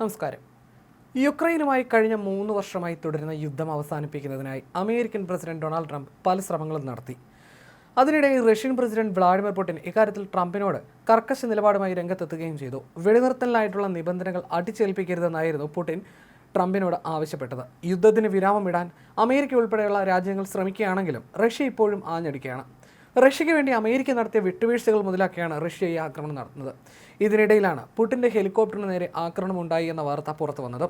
നമസ്കാരം. യുക്രൈനുമായി കഴിഞ്ഞ മൂന്ന് വർഷമായി തുടരുന്ന യുദ്ധം അവസാനിപ്പിക്കുന്നതിനായി അമേരിക്കൻ പ്രസിഡന്റ് ഡൊണാൾഡ് ട്രംപ് പല ശ്രമങ്ങളും നടത്തി. അതിനിടെ റഷ്യൻ പ്രസിഡന്റ് വ്ളാഡിമിർ പുടിൻ ഇക്കാര്യത്തിൽ ട്രംപിനോട് കർക്കശ നിലപാടുമായി രംഗത്തെത്തുകയും ചെയ്തു. വെടിനിർത്തലിനായിട്ടുള്ള നിബന്ധനകൾ അടിച്ചേൽപ്പിക്കരുതെന്നായിരുന്നു പുടിൻ ട്രംപിനോട് ആവശ്യപ്പെട്ടത്. യുദ്ധത്തിന് വിരാമമിടാൻ അമേരിക്ക ഉൾപ്പെടെയുള്ള രാജ്യങ്ങൾ ശ്രമിക്കുകയാണെങ്കിലും റഷ്യ ഇപ്പോഴും ആഞ്ഞടിക്കുകയാണ്. റഷ്യയ്ക്ക് വേണ്ടി അമേരിക്ക നടത്തിയ വിട്ടുവീഴ്ചകൾ മുതലാക്കിയാണ് റഷ്യ ഈ ആക്രമണം നടത്തുന്നത്. ഇതിനിടയിലാണ് പുടിന്റെ ഹെലികോപ്റ്ററിന് നേരെ ആക്രമണം ഉണ്ടായി എന്ന വാർത്ത പുറത്തു വന്നത്.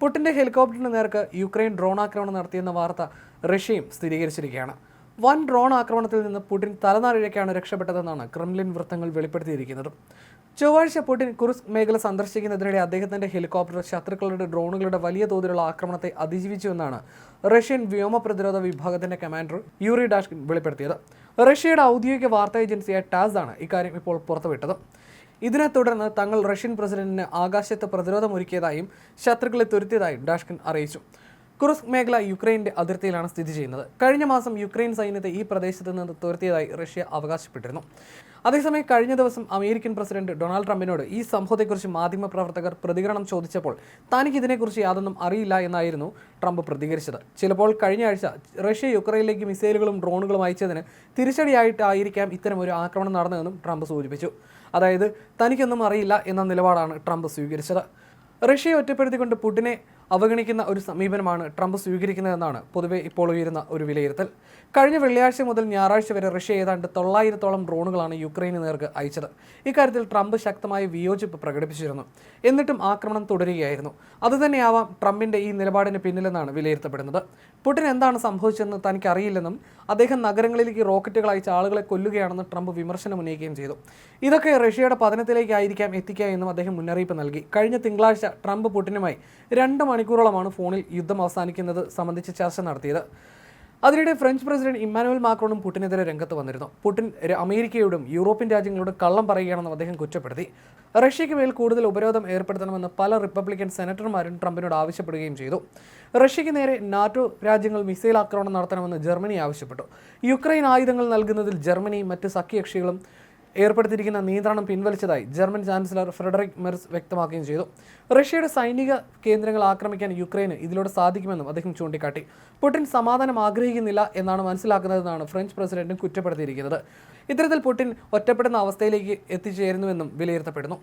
പുടിന്റെ ഹെലികോപ്റ്ററിന് നേർക്ക് യുക്രൈൻ ഡ്രോൺ ആക്രമണം നടത്തിയെന്ന വാർത്ത റഷ്യയും സ്ഥിരീകരിച്ചിരിക്കുകയാണ്. വൻ ഡ്രോൺ ആക്രമണത്തിൽ നിന്ന് പുടിൻ തലനാരിഴയ്ക്കാണ് രക്ഷപ്പെട്ടതെന്നാണ് ക്രെംലിൻ വൃത്തങ്ങൾ വെളിപ്പെടുത്തിയിരിക്കുന്നത്. ചൊവ്വാഴ്ച പുടിൻ കുറുസ് മേഖല സന്ദർശിക്കുന്നതിനിടെ അദ്ദേഹത്തിന്റെ ഹെലികോപ്റ്റർ ശത്രുക്കളുടെ ഡ്രോണുകളുടെ വലിയ തോതിലുള്ള ആക്രമണത്തെ അതിജീവിച്ചുവെന്നാണ് റഷ്യൻ വ്യോമ പ്രതിരോധ വിഭാഗത്തിന്റെ കമാൻഡർ യൂറി ഡാഷ്കിൻ വെളിപ്പെടുത്തിയത്. റഷ്യയുടെ ഔദ്യോഗിക വാർത്താ ഏജൻസിയായ ടാസ് ആണ് ഇക്കാര്യം ഇപ്പോൾ പുറത്തുവിട്ടത്. ഇതിനെ തുടർന്ന് തങ്ങൾ റഷ്യൻ പ്രസിഡന്റിന് ആകാശത്ത് പ്രതിരോധമൊരുക്കിയതായും ശത്രുക്കളെ തുരുത്തിയതായും ഡാഷ്കിൻ അറിയിച്ചു. കുറുസ്ക് മേഖല യുക്രൈന്റെ അതിർത്തിയിലാണ് സ്ഥിതി ചെയ്യുന്നത്. കഴിഞ്ഞ മാസം യുക്രൈൻ സൈന്യത്തെ ഈ പ്രദേശത്ത് നിന്ന് തുരത്തിയതായി റഷ്യ അവകാശപ്പെട്ടിരുന്നു. അതേസമയം കഴിഞ്ഞ ദിവസം അമേരിക്കൻ പ്രസിഡന്റ് ഡൊണാൾഡ് ട്രംപിനോട് ഈ സംഭവത്തെക്കുറിച്ച് മാധ്യമപ്രവർത്തകർ പ്രതികരണം ചോദിച്ചപ്പോൾ തനിക്ക് ഇതിനെക്കുറിച്ച് യാതൊന്നും അറിയില്ല എന്നായിരുന്നു ട്രംപ് പ്രതികരിച്ചത്. ചിലപ്പോൾ കഴിഞ്ഞ ആഴ്ച റഷ്യ യുക്രൈനിലേക്ക് മിസൈലുകളും ഡ്രോണുകളും അയച്ചതിന് തിരിച്ചടിയായിട്ടായിരിക്കാം ഇത്തരം ഒരു ആക്രമണം നടന്നതെന്നും ട്രംപ് സൂചിപ്പിച്ചു. അതായത് തനിക്കൊന്നും അറിയില്ല എന്ന നിലപാടാണ് ട്രംപ് സ്വീകരിച്ചത്. റഷ്യയെ ഒറ്റപ്പെടുത്തിക്കൊണ്ട് പുടിനെ അവഗണിക്കുന്ന ഒരു സമീപനമാണ് ട്രംപ് സ്വീകരിക്കുന്നതെന്നാണ് പൊതുവെ ഇപ്പോൾ ഉയരുന്ന ഒരു വിലയിരുത്തൽ. കഴിഞ്ഞ വെള്ളിയാഴ്ച മുതൽ ഞായറാഴ്ച വരെ റഷ്യ ഏതാണ്ട് തൊള്ളായിരത്തോളം ഡ്രോണുകളാണ് യുക്രൈന് നേർക്ക് അയച്ചത്. ഇക്കാര്യത്തിൽ ട്രംപ് ശക്തമായ വിയോജിപ്പ് പ്രകടിപ്പിച്ചിരുന്നു. എന്നിട്ടും ആക്രമണം തുടരുകയായിരുന്നു. അതുതന്നെയാവാം ട്രംപിന്റെ ഈ നിലപാടിന് പിന്നിലെന്നാണ് വിലയിരുത്തപ്പെടുന്നത്. പുടിൻ എന്താണ് സംഭവിച്ചതെന്ന് തനിക്ക് അറിയില്ലെന്നും അദ്ദേഹം നഗരങ്ങളിലേക്ക് റോക്കറ്റുകൾ അയച്ച ആളുകളെ കൊല്ലുകയാണെന്ന് ട്രംപ് വിമർശനം ഉന്നയിക്കുകയും ചെയ്തു. ഇതൊക്കെ റഷ്യയുടെ പതനത്തിലേക്കായിരിക്കാം എത്തിക്കുക എന്നും അദ്ദേഹം മുന്നറിയിപ്പ് നൽകി. കഴിഞ്ഞ തിങ്കളാഴ്ച ട്രംപ് പുടിനുമായി രണ്ട് മണിക്കൂറോളമാണ് ഫോണിൽ യുദ്ധം അവസാനിക്കുന്നത് സംബന്ധിച്ച് ചർച്ച നടത്തിയത്. അതിനിടെ ഫ്രഞ്ച് പ്രസിഡന്റ് ഇമ്മാനുവൽ മാക്രോണും പുടിനെതിരെ രംഗത്ത് വന്നിരുന്നു. പുട്ടിൻ അമേരിക്കയോടും യൂറോപ്യൻ രാജ്യങ്ങളോടും കള്ളം പറയുകയാണെന്ന് അദ്ദേഹം കുറ്റപ്പെടുത്തി. റഷ്യയ്ക്ക് മേൽ കൂടുതൽ ഉപരോധം ഏർപ്പെടുത്തണമെന്ന് പല റിപ്പബ്ലിക്കൻ സെനറ്റർമാരും ട്രംപിനോട് ആവശ്യപ്പെടുകയും ചെയ്തു. റഷ്യയ്ക്ക് നേരെ നാറ്റോ രാജ്യങ്ങൾ മിസൈൽ ആക്രമണം നടത്തണമെന്ന് ജർമ്മനി ആവശ്യപ്പെട്ടു. യുക്രൈൻ ആയുധങ്ങൾ നൽകുന്നതിൽ ജർമ്മനിയും മറ്റ് സഖ്യകക്ഷികളും ഏർപ്പെടുത്തിയിരിക്കുന്ന നിയന്ത്രണം പിൻവലിച്ചതായി ജർമ്മൻ ചാൻസലർ ഫ്രെഡറിക് മെർസ് വ്യക്തമാക്കുകയും ചെയ്തു. റഷ്യയുടെ സൈനിക കേന്ദ്രങ്ങൾ ആക്രമിക്കാൻ യുക്രൈന് ഇതിലൂടെ സാധിക്കുമെന്നും അദ്ദേഹം ചൂണ്ടിക്കാട്ടി. പുടിൻ സമാധാനം ആഗ്രഹിക്കുന്നില്ല എന്നാണ് മനസ്സിലാക്കുന്നതെന്നാണ് ഫ്രഞ്ച് പ്രസിഡന്റും കുറ്റപ്പെടുത്തിയിരിക്കുന്നത്. ഇത്തരത്തിൽ പുടിൻ ഒറ്റപ്പെടുന്ന അവസ്ഥയിലേക്ക് എത്തിച്ചേരുന്നുവെന്നും വിലയിരുത്തപ്പെടുന്നു.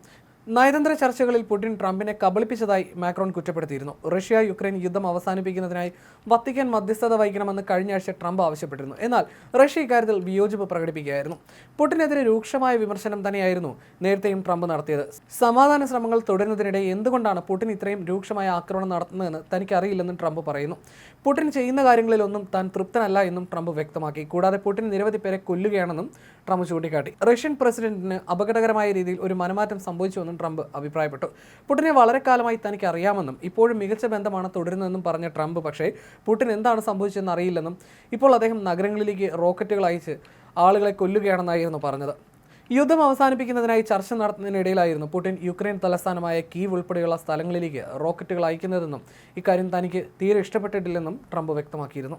നയതന്ത്ര ചർച്ചകളിൽ പുടിൻ ട്രംപിനെ കബളിപ്പിച്ചതായി മാക്രോൺ കുറ്റപ്പെടുത്തിയിരുന്നു. റഷ്യ യുക്രൈൻ യുദ്ധം അവസാനിപ്പിക്കുന്നതിനായി വത്തിക്കാൻ മധ്യസ്ഥത വഹിക്കണമെന്ന് കഴിഞ്ഞ ആഴ്ച ട്രംപ് ആവശ്യപ്പെട്ടിരുന്നു. എന്നാൽ റഷ്യ ഇക്കാര്യത്തിൽ വിയോജിപ്പ് പ്രകടിപ്പിക്കുകയായിരുന്നു. പുടിനെതിരെ രൂക്ഷമായ വിമർശനം തന്നെയായിരുന്നു നേരത്തെയും ട്രംപ് നടത്തിയത്. സമാധാന ശ്രമങ്ങൾ തുടരുന്നതിനിടെ എന്തുകൊണ്ടാണ് പുടിൻ ഇത്രയും രൂക്ഷമായ ആക്രമണം നടത്തുന്നതെന്ന് തനിക്കറിയില്ലെന്നും ട്രംപ് പറയുന്നു. പുടിൻ ചെയ്യുന്ന കാര്യങ്ങളിലൊന്നും താൻ തൃപ്തനല്ല എന്നും ട്രംപ് വ്യക്തമാക്കി. കൂടാതെ പുടിൻ നിരവധി പേരെ കൊല്ലുകയാണെന്നും ട്രംപ് ചൂണ്ടിക്കാട്ടി. റഷ്യൻ പ്രസിഡന്റിന് അപകടകരമായ രീതിയിൽ ഒരു മനമാറ്റം സംഭവിച്ചുവെന്നും ട്രംപ് അഭിപ്രായപ്പെട്ടു. പുടിനെ വളരെ കാലമായി തനിക്ക് അറിയാമെന്നും ഇപ്പോഴും മികച്ച ബന്ധമാണ് തുടരുന്നതെന്നും പറഞ്ഞ ട്രംപ് പക്ഷേ പുടിൻ എന്താണ് സംഭവിച്ചതെന്ന് അറിയില്ലെന്നും ഇപ്പോൾ അദ്ദേഹം നഗരങ്ങളിലേക്ക് റോക്കറ്റുകൾ അയച്ച് ആളുകളെ കൊല്ലുകയാണെന്നായിരുന്നു പറഞ്ഞത്. യുദ്ധം അവസാനിപ്പിക്കുന്നതിനായി ചർച്ച നടത്തുന്നതിനിടയിലായിരുന്നു പുടിൻ യുക്രൈൻ തലസ്ഥാനമായ കീവ് ഉൾപ്പെടെയുള്ള സ്ഥലങ്ങളിലേക്ക് റോക്കറ്റുകൾ അയക്കുന്നതെന്നും ഇക്കാര്യം തനിക്ക് തീരെ ഇഷ്ടപ്പെട്ടിട്ടില്ലെന്നും ട്രംപ് വ്യക്തമാക്കിയിരുന്നു.